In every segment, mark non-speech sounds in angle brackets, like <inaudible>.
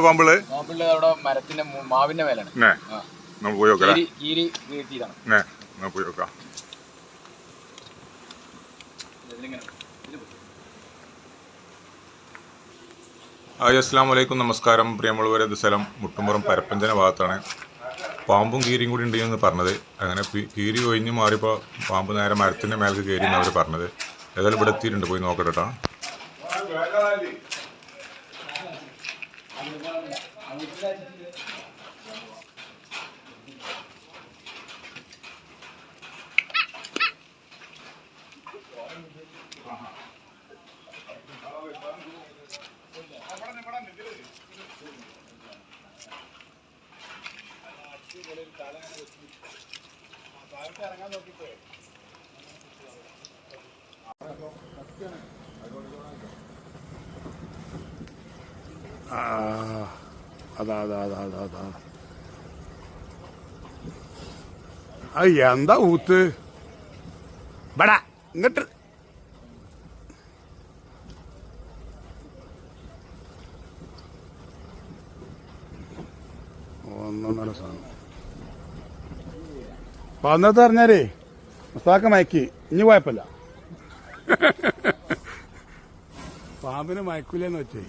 എവിടെയാണ് പാമ്പിൾ? അവിടെ മരത്തിന്റെ മു- മാവിന്റെ മേലാണ്. നമുക്ക് പോയി നോക്കാം കീരി കീരി നേ നമുക്ക് പോയി നോക്കാം. ഹായ് അസ്സാം വലൈക്കും നമസ്കാരം. പ്രിയമുള്ളവരെ ഇത് സ്ഥലം മുട്ടുമ്പുറം പരപ്പഞ്ചന ഭാഗത്താണ്. പാമ്പും കീരിയും കൂടി ഉണ്ട് എന്ന് പറഞ്ഞത്. അങ്ങനെ കീരി ഒഴിഞ്ഞ് മാറിയപ്പോൾ പാമ്പ് നേരെ മരത്തിന്റെ മേലേക്ക് കയറി എന്നവർ പറഞ്ഞത്. ഏതായാലും ഇവിടെ എത്തിയിട്ടുണ്ട്. പോയി നോക്കട്ടെ കേട്ടോ ആ, അതാ അതാ അതാ അതാ അതാ. അത് എന്താ ഊത്ത്? ബടാ ഇങ്ങട്ട്. ഒന്നൊന്നര സാധനം. അന്നത്തെ പറഞ്ഞാലേ മുസ്താക്ക മയക്കി. ഇനി കുഴപ്പമില്ല. <laughs> പാമ്പിന് മയക്കൂലെന്ന് വെച്ചേ.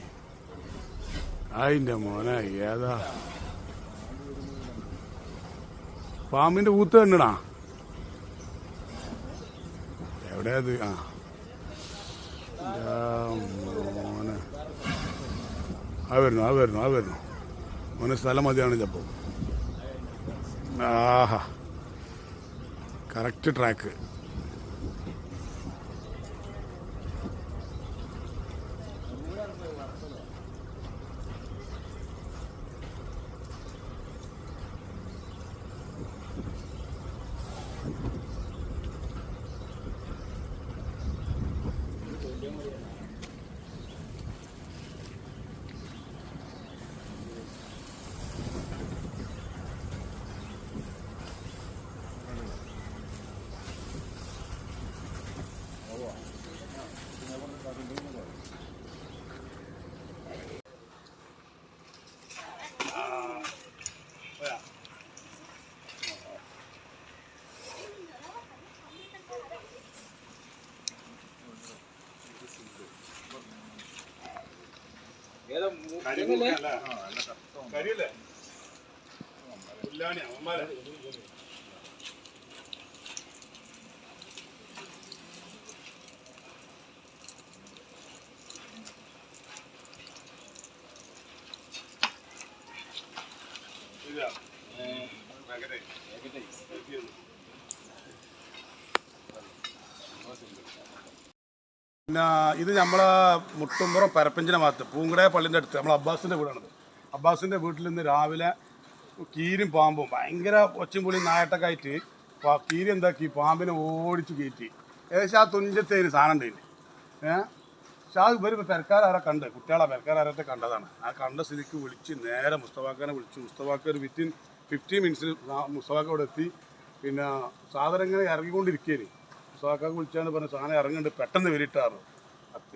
അതിന്റെ മോനെ ഏതാ? പാമ്പിന്റെ ഊത്ത് കണ്ടണാ എവിടെയത് ആ. മോനെ. ആ വരുന്നു ആ വരുന്നു ആ വരുന്നു. മോനെ സ്ഥലം മതിയാണ് ചപ്പോ. ആഹാ. Correct track. ഏതോ പുല്ലാണി കരിയല്ലേ? പിന്നെ ഇത് നമ്മളെ മുട്ടുമ്പുറം പരപ്പഞ്ചിനെ ഭാഗത്ത് പൂങ്കട പള്ളിന്റെ അടുത്ത് നമ്മൾ അബ്ബാസിന്റെ വീടാണത്. അബ്ബാസിന്റെ വീട്ടിൽ നിന്ന് രാവിലെ കീരും പാമ്പും ഭയങ്കര പുളിയും നായട്ടൊക്കെ ആയിട്ട് കീരി എന്താക്കി? പാമ്പിനെ ഓടിച്ച് കയറ്റി. ഏകദേശം ആ തുഞ്ചത്തേന് സാധനം ഉണ്ടായില്ല ഏഹ് പക്ഷെ ആ ഇവർ പെരക്കാരെ കണ്ട് കുട്ടികളെ പെരക്കാരെ കണ്ടതാണ്. ആ കണ്ട സ്ഥിതിക്ക് വിളിച്ച് നേരെ മുസ്തഫാക്കാനെ വിളിച്ചു. മുസ്തഫാക്ക ഒരു വിത്തിൻ ഫിഫ്റ്റീൻ മിനിറ്റ്സിൽ മുസ്തഫാക്ക അവിടെ എത്തി. പിന്നെ സാധനം ഇങ്ങനെ ഇറങ്ങിക്കൊണ്ടിരിക്കേന്. മുസ്തഫാക്ക വിളിച്ചാണ് പറഞ്ഞ സാധനം ഇറങ്ങുന്നുണ്ട് പെട്ടെന്ന് വരിട്ടാറ്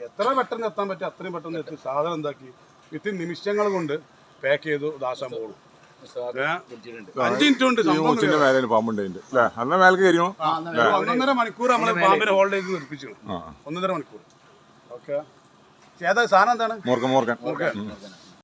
എത്ര പെട്ടെന്ന് എത്താൻ പറ്റും അത്രയും പെട്ടെന്ന് എത്തി. സാധനം എന്താക്കി? വിത്തിൻ നിമിഷങ്ങൾ കൊണ്ട് പാക്ക് ചെയ്തു ദാശാൻ പോകും. അഞ്ച് മിനിറ്റ് കൊണ്ട് ഒന്നൊന്നര മണിക്കൂർ നമ്മൾ പാമ്പിനെ ഹോൾഡ് ചെയ്ത് നിർപ്പിച്ചു ഒന്നൊന്നര മണിക്കൂർ. ഓക്കെ. ഏതാ സാധനം എന്താണ്?